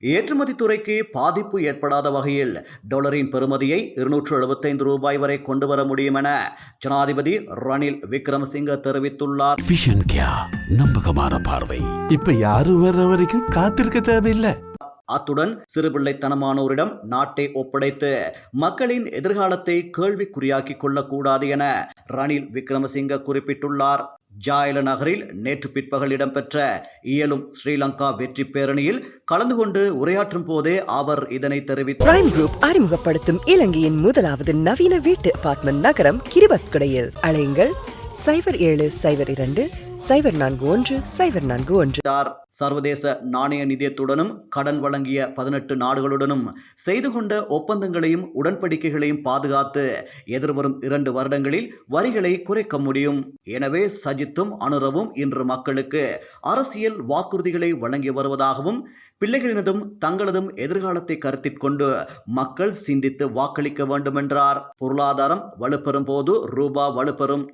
ஏற்றுமதி துறைக்கு பாதிப்பு ஏற்படாத வகையில் டாலரின் பெறுமதியை இருநூற்று எழுபத்தைந்து ரூபாய் வரை கொண்டு வர முடியும் என ஜனாதிபதி ரணில் விக்ரமசிங்க தெரிவித்துள்ளார். நம்பகமான பார்வை. இப்ப யாரும் வர்ற வரைக்கும் காத்திருக்க தேவையில்லை. அத்துடன் சிறுபிள்ளைத்தனமானோரிடம் நாட்டை ஒப்படைத்து மக்களின் எதிர்காலத்தை கேள்விக்குறியாக்கிக் கொள்ளக்கூடாது என ரணில் விக்ரமசிங்க குறிப்பிட்டுள்ளார். ஜாயல நகரில் நேற்று பிற்பகல் இடம்பெற்ற இயலும் ஸ்ரீலங்கா வெற்றி பேரணியில் கலந்து கொண்டு உரையாற்றும் போதே அவர் இதனை தெரிவித்தார். பிரைம் குரூப் அறிமுகப்படுத்தும் இலங்கையின் முதலாவது நவீன வீட்டு அபார்ட்மெண்ட் நகரம் கிரிபத்குடையில். அலையுங்கள் சைபர் ஏழு சைபர் இரண்டு சைபர் நான்கு ஒன்று சைபர் நான்கு ஒன்று. சர்வதேச நாணய நிதியத்துடனும் கடன் வழங்கிய பதினெட்டு நாடுகளுடனும் செய்து கொண்ட ஒப்பந்தங்களையும் உடன்படிக்கைகளையும் பாதுகாத்து எதிர்வரும் இரண்டு வருடங்களில் வரிகளை குறைக்க முடியும். எனவே சஜித்தும் அனுரவும் இன்று மக்களுக்கு அரசியல் வாக்குறுதிகளை வழங்கி வருவதாகவும் பிள்ளைகளினதும் தங்களதும் எதிர்காலத்தை கருத்தில் கொண்டு மக்கள் சிந்தித்து வாக்களிக்க வேண்டும் என்றார் பொருளாதாரம் வலுப்பெறும் போது ரூபா வலுப்பெறும்.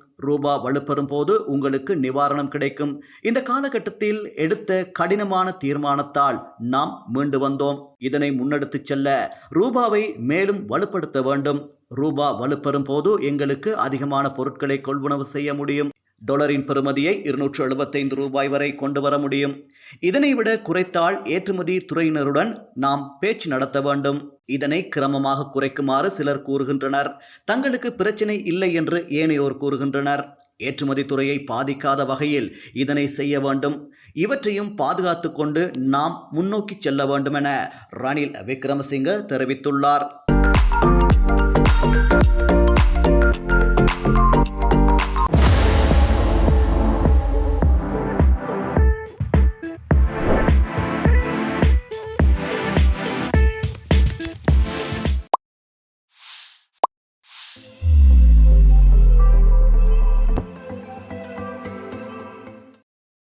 ரூபா வலுப்பெறும் போது உங்களுக்கு நிவாரணம் கிடைக்கும். இந்த காலகட்டத்தில் எடுத்த கடினமான தீர்மானத்தால் நாம் மீண்டு வந்தோம். இதனை முன்னெடுத்துச் செல்ல ரூபாவை மேலும் வலுப்படுத்த வேண்டும். ரூபா வலுப்பெறும் போது எங்களுக்கு அதிகமான பொருட்களை கொள்வனவு செய்ய முடியும். டாலரின் பெறுமதியை இருநூற்று எழுபத்தைந்து ரூபாய் வரை கொண்டு வர முடியும். இதனை விட குறைத்தால் ஏற்றுமதி துறையினருடன் நாம் பேச்சு நடத்த வேண்டும். இதனை கிரமமாக குறைக்குமாறு சிலர் கூறுகின்றனர். தங்களுக்கு பிரச்சனை இல்லை என்று ஏனையோர் கூறுகின்றனர். ஏற்றுமதி துறையை பாதிக்காத வகையில் இதனை செய்ய வேண்டும். இவற்றையும் பாதுகாத்து கொண்டு நாம் முன்னோக்கி செல்ல வேண்டும் என ரணில் விக்ரமசிங்க தெரிவித்துள்ளார்.